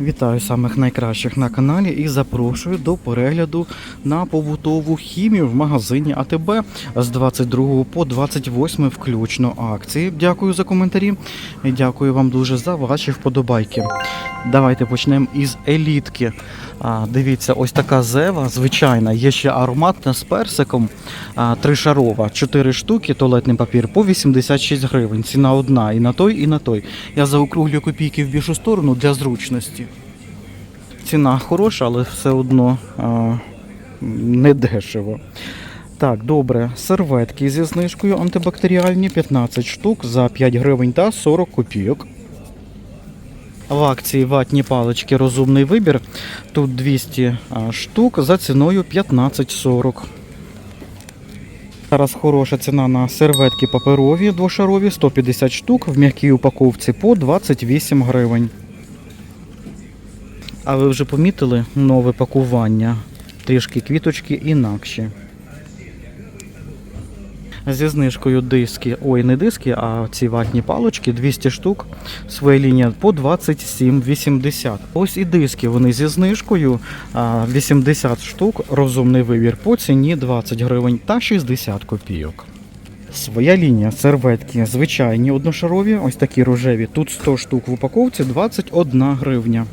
Вітаю самих найкращих на каналі і запрошую до перегляду на побутову хімію в магазині АТБ з 22 по 28 включно акції. Дякую за коментарі дякую вам дуже за ваші вподобайки. Давайте почнемо із елітки. А, дивіться, ось така зева, звичайна. Є ще ароматна з персиком. А, тришарова, 4 штуки, туалетний папір по 86 гривень. Ціна одна і на той, і на той. Я заокруглю копійки в більшу сторону для зручності. Ціна хороша, але все одно а, не дешево. Так, добре. Серветки зі знижкою антибактеріальні 15 штук за 5 гривень та 40 копійок. В акції ватні палички розумний вибір. Тут 200 штук за ціною 15,40. Зараз хороша ціна на серветки паперові двошарові 150 штук в м'якій упаковці по 28 гривень. А ви вже помітили нове пакування? Трішки квіточки інакші. Зі знижкою диски, ой, не диски, а ці ватні палочки 200 штук. Своя лінія по 27,80. Ось і диски вони зі знижкою 80 штук. Розумний вибір по ціні 20 гривень та 60 копійок. Своя лінія серветки звичайні одношарові, ось такі рожеві. Тут 100 штук в упаковці 21 гривня.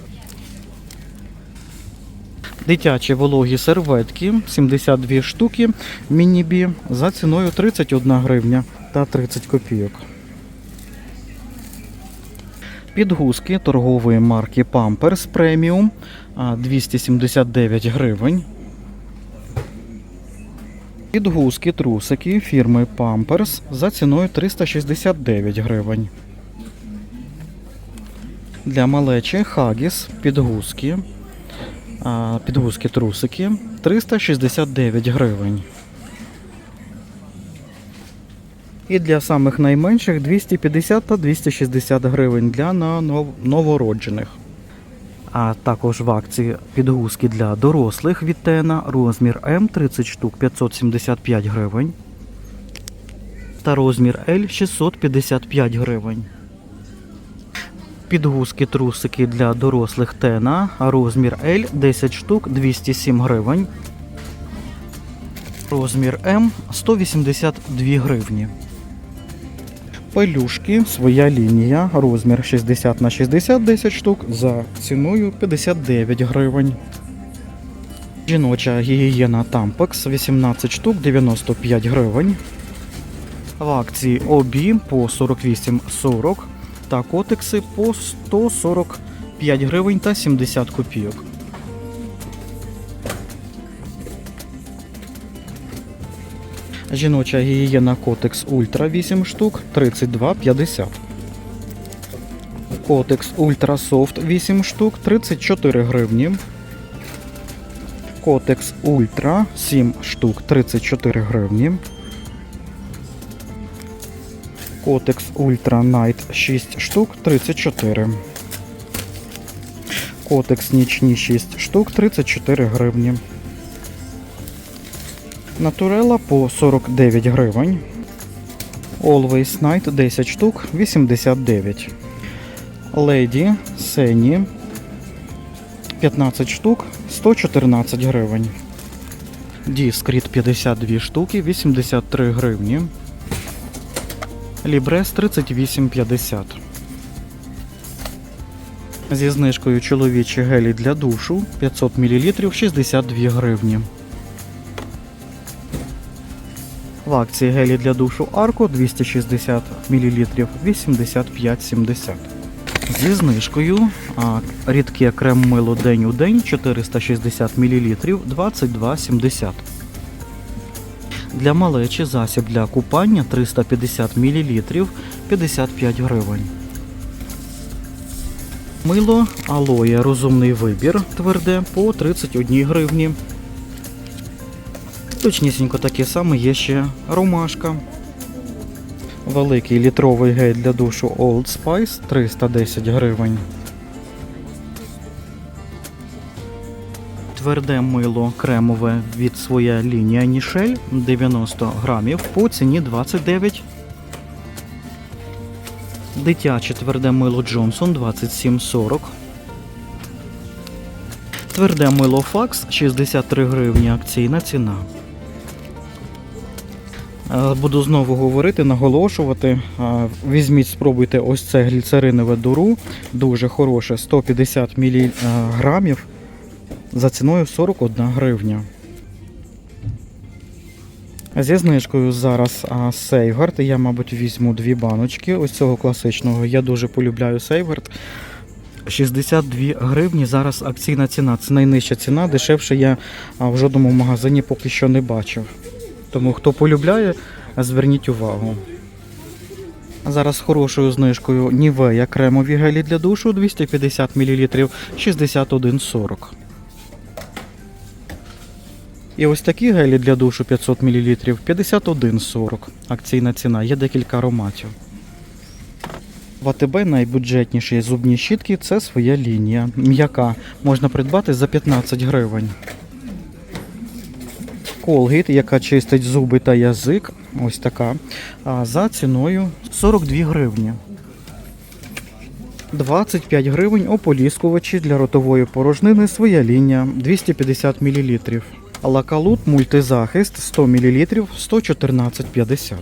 Дитячі вологі серветки 72 штуки міні-бі за ціною 31 гривня та 30 копійок. Підгузки торгової марки Pampers Premium 279 гривень. Підгузки трусики фірми Pampers за ціною 369 гривень. Для малечі Haggis підгузки а, підгузки трусики 369 гривень. І для самих найменших 250 та 260 гривень для новороджених. А також в акції підгузки для дорослих від Тена розмір М 30 штук 575 гривень. Та розмір L 655 гривень. Підгузки трусики для дорослих Тена, розмір L 10 штук 207 гривень. Розмір М 182 гривні. Пелюшки, своя лінія, розмір 60 на 60 10 штук за ціною 59 гривень. Жіноча гігієна Tampax 18 штук 95 гривень. В акції обі по 48,40 та котекси по 145 гривень та 70 копійок. Жіноча гігієна Котекс Ультра 8 штук 32,50. Котекс Ультра Софт 8 штук 34 гривні. Котекс Ультра 7 штук 34 гривні. Котекс Ультра Найт 6 штук 34. Котекс Нічні 6 штук 34 гривні. Натурела по 49 гривень. Always Night 10 штук 89. Леді Сені 15 штук 114 гривень. Діскріт 52 штуки 83 гривні. Лібрес 38,50. Зі знижкою чоловічі гелі для душу 500 мл 62 гривні. В акції гелі для душу Арко 260 мл 85,70. Зі знижкою а, рідке крем мило день у день 460 мл 22,70. Для малечі засіб для купання 350 мл 55 гривень. Мило алоє розумний вибір тверде по 31 гривні. Точнісінько таке саме є ще ромашка. Великий літровий гель для душу Old Spice 310 гривень. Тверде мило кремове від своя лінія Нішель 90 грамів по ціні 29. Дитяче тверде мило Джонсон 27,40. Тверде мило факс 63 гривні акційна ціна. Е, Буду знову говорити, наголошувати. Е, Візьміть, спробуйте ось це гліцеринове дуру. Дуже хороше, 150 мг за ціною 41 гривня. Зі знижкою зараз а. Я, мабуть, візьму дві баночки ось цього класичного. Я дуже полюбляю Сейгард. 62 гривні зараз акційна ціна. Це найнижча ціна. Дешевше я в жодному магазині поки що не бачив. Тому хто полюбляє, зверніть увагу. Зараз хорошою знижкою Нівея кремові гелі для душу 250 мл 61,40. І ось такі гелі для душу 500 мл 51,40. Акційна ціна. Є декілька ароматів. В АТБ найбюджетніші зубні щітки це своя лінія. М'яка можна придбати за 15 гривень. Колгейт, яка чистить зуби та язик, ось така, а за ціною 42 гривні. 25 гривень ополіскувачі для ротової порожнини своя лінія 250 мл. Лакалут мультизахист 100 мл 114,50.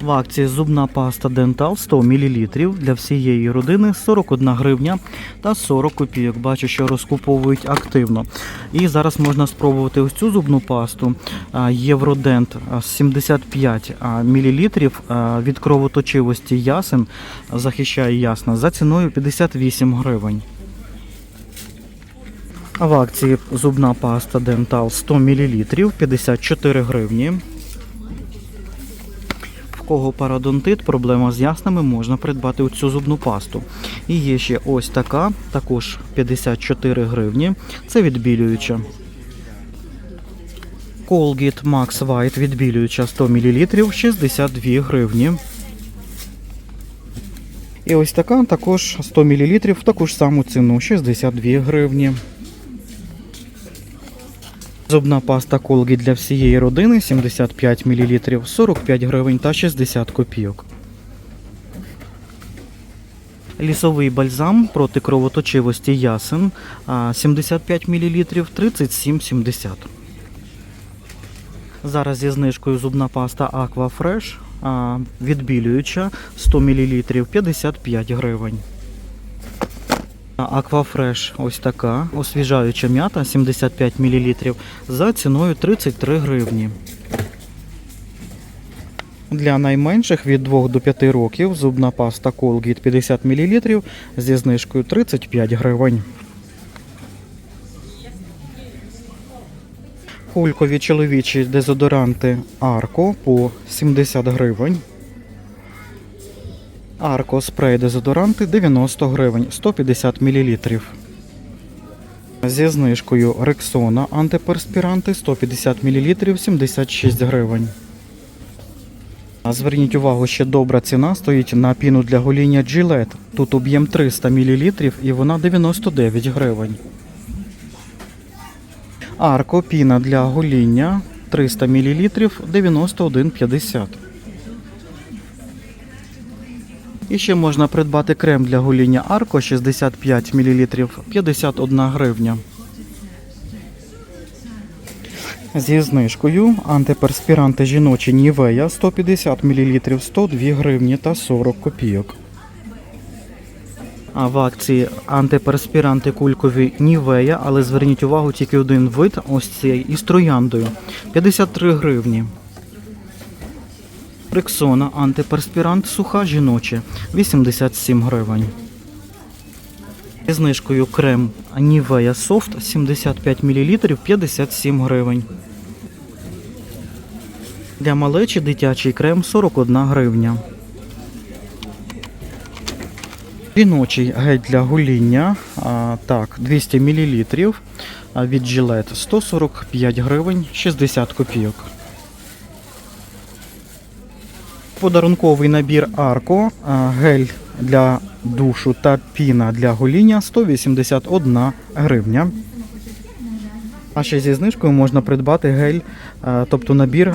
В акції зубна паста Dental 100 мл для всієї родини 41 гривня та 40 копійок. Бачу, що розкуповують активно. І зараз можна спробувати ось цю зубну пасту Євродент 75 мл від кровоточивості ясен захищає ясно за ціною 58 гривень. А в акції зубна паста Dental 100 мл 54 гривні. В кого парадонтит, проблема з яснами, можна придбати оцю зубну пасту. І є ще ось така, також 54 гривні. Це відбілююча. Colgate Max White відбілююча 100 мл 62 гривні. І ось така також 100 мл в таку ж саму ціну 62 гривні. Зубна паста Colgate для всієї родини 75 мл 45 гривень та 60 копійок. Лісовий бальзам проти кровоточивості ясен 75 мл 37,70. Зараз зі знижкою зубна паста Aqua Fresh відбілююча 100 мл 55 гривень. Аквафреш ось така, освіжаюча м'ята 75 мл за ціною 33 гривні. Для найменших від 2 до 5 років зубна паста Colgate 50 мл зі знижкою 35 гривень. Кулькові чоловічі дезодоранти Арко по 70 гривень. Арко спрей дезодоранти 90 гривень 150 мл. Зі знижкою Рексона антиперспіранти 150 мл 76 гривень. Зверніть увагу, ще добра ціна стоїть на піну для гоління Gillette. Тут об'єм 300 мл і вона 99 гривень. Арко піна для гоління 300 мл 91,50. І ще можна придбати крем для гоління Арко 65 мл 51 гривня. Зі знижкою антиперспіранти жіночі Нівея 150 мл 102 гривні та 40 копійок. А в акції антиперспіранти кулькові Нівея, але зверніть увагу тільки один вид, ось цей із трояндою 53 гривні. Рексона антиперспірант суха жіноче 87 гривень. Зі знижкою крем Nivea Soft 75 мл 57 гривень. Для малечі дитячий крем 41 гривня. Жіночий гель для гоління а, так, 200 мл від Gillette 145 гривень 60 копійок. Подарунковий набір Арко, гель для душу та піна для гоління 181 гривня. А ще зі знижкою можна придбати гель, тобто набір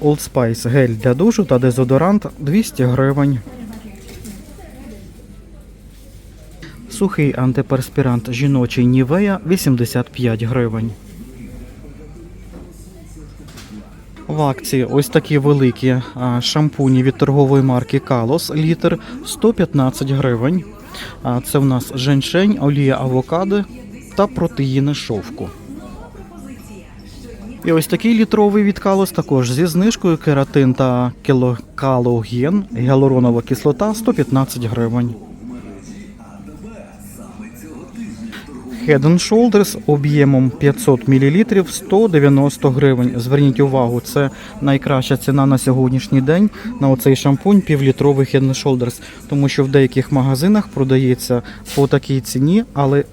Old Spice гель для душу та дезодорант 200 гривень. Сухий антиперспірант жіночий Нівея 85 гривень. В акції ось такі великі шампуні від торгової марки Калос літр 115 гривень. Це в нас женьшень, олія авокадо та протеїни шовку. І ось такий літровий від Калос також зі знижкою кератин та кілокалоген, гіалуронова кислота 115 гривень. Head and Shoulders об'ємом 500 мл 190 гривень. Зверніть увагу, це найкраща ціна на сьогоднішній день на оцей шампунь півлітровий Head and Shoulders, тому що в деяких магазинах продається по такій ціні, але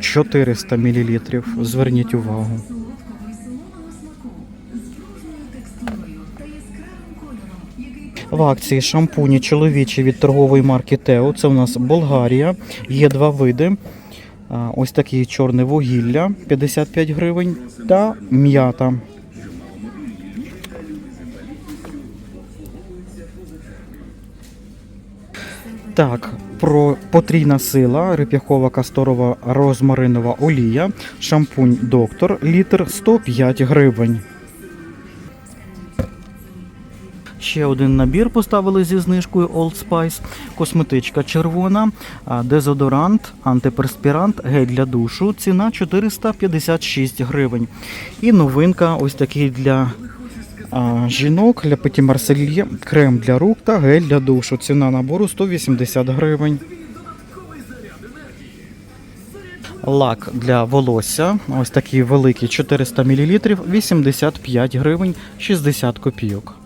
400 мл. Зверніть увагу. В акції шампуні чоловічі від торгової марки Тео. Це у нас Болгарія. Є два види. Ось такі чорне вугілля 55 гривень та м'ята. Так, про потрійна сила, реп'яхова касторова розмаринова олія, шампунь доктор, літр 105 гривень. Ще один набір поставили зі знижкою Old Spice, косметичка червона, дезодорант, антиперспірант, гель для душу. Ціна 456 гривень. І новинка ось такий для жінок, для Петі Марсельє, крем для рук та гель для душу. Ціна набору 180 гривень. Лак для волосся. Ось такий великий 400 мл, 85 гривень 60 копійок.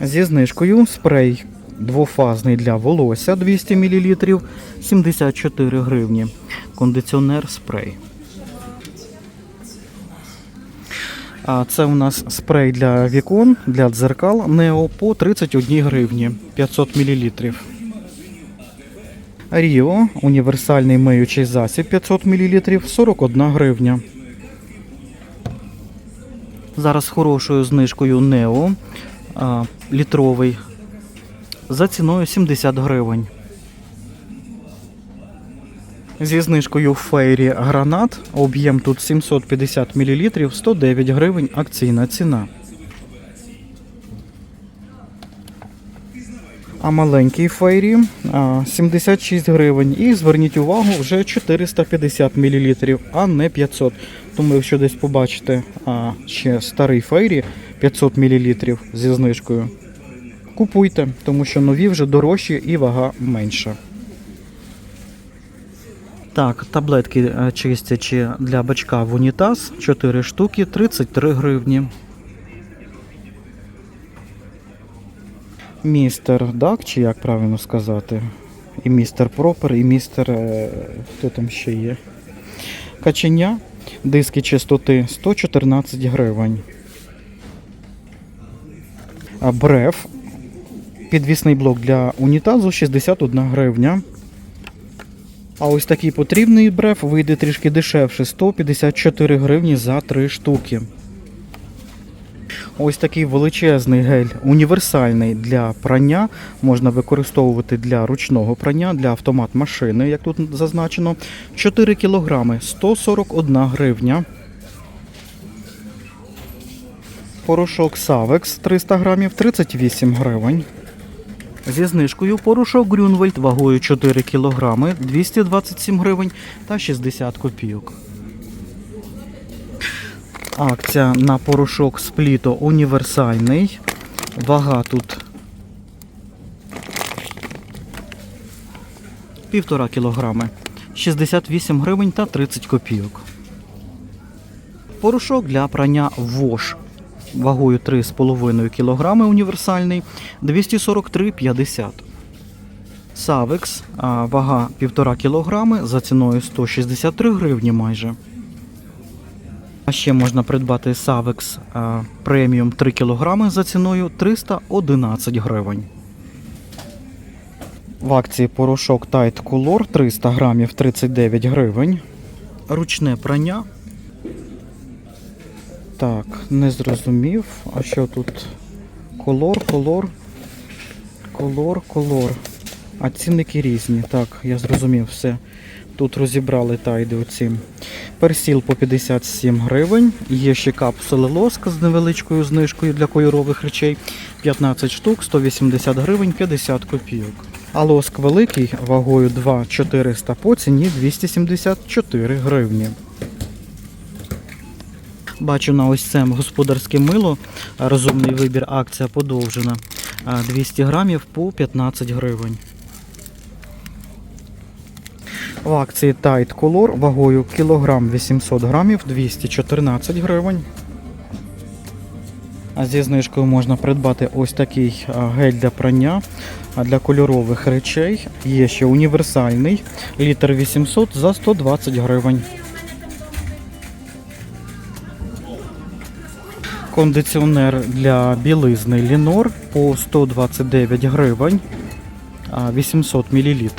Зі знижкою спрей двофазний для волосся 200 мл 74 гривні. Кондиціонер спрей. А це у нас спрей для вікон, для дзеркал Нео по 31 гривні 500 мл. Ріо універсальний миючий засіб 500 мл 41 гривня. Зараз хорошою знижкою Нео а, літровий за ціною 70 гривень. Зі знижкою Фейрі гранат об'єм тут 750 мл 109 гривень акційна ціна. А маленький фейрі 76 гривень. І зверніть увагу, вже 450 мл, а не 500. Тому якщо десь побачите ще старий фейрі 500 мл зі знижкою, купуйте, тому що нові вже дорожчі і вага менша. Так, таблетки е, чистячі для бачка в унітаз 4 штуки 33 гривні. Містер Дак, чи як правильно сказати? І містер Пропер, і містер. е, Хто там ще є? Каченя. Диски чистоти 114 гривень. Бреф. Підвісний блок для унітазу 61 гривня. А ось такий потрібний бреф вийде трішки дешевше 154 гривні за 3 штуки. Ось такий величезний гель, універсальний для прання. Можна використовувати для ручного прання, для автомат машини, як тут зазначено. 4 кілограми 141 гривня. Порошок Савекс 300 грамів 38 гривень. Зі знижкою порошок Грюнвельд вагою 4 кг 227 гривень та 60 копійок. Акція на порошок спліто універсальний. Вага тут 1,5 кг 68 гривень та 30 копійок. Порошок для прання ВОШ вагою 3,5 кг універсальний 243,50. Савекс, вага 1,5 кг за ціною 163 гривні майже. А ще можна придбати Савекс преміум 3 кг за ціною 311 гривень. В акції порошок Tide Color 300 грамів 39 гривень. Ручне прання так, не зрозумів. А що тут? Колор, колор, колор, колор. А цінники різні. Так, я зрозумів все. Тут розібрали тайди оці. Персіл по 57 гривень. Є ще капсули лоска з невеличкою знижкою для кольорових речей. 15 штук, 180 гривень, 50 копійок. А лоск великий вагою 2,400 по ціні 274 гривні. Бачу на ось це господарське мило. Розумний вибір акція подовжена. 200 грамів по 15 гривень. В акції Tide Color вагою кілограм 800 грамів 214 гривень. А зі знижкою можна придбати ось такий гель для прання а, для кольорових речей. Є ще універсальний літр 800 за 120 гривень. Кондиціонер для білизни Лінор по 129 гривень, 800 мл.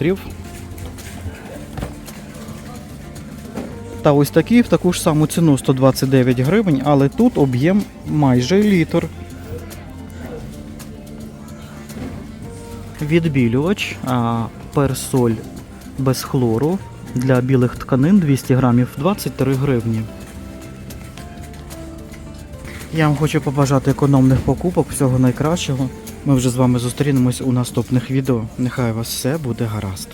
Та ось такий в таку ж саму ціну 129 гривень, але тут об'єм майже літр. Відбілювач персоль без хлору для білих тканин 200 грамів 23 гривні. Я вам хочу побажати економних покупок, всього найкращого. Ми вже з вами зустрінемось у наступних відео. Нехай у вас все буде гаразд.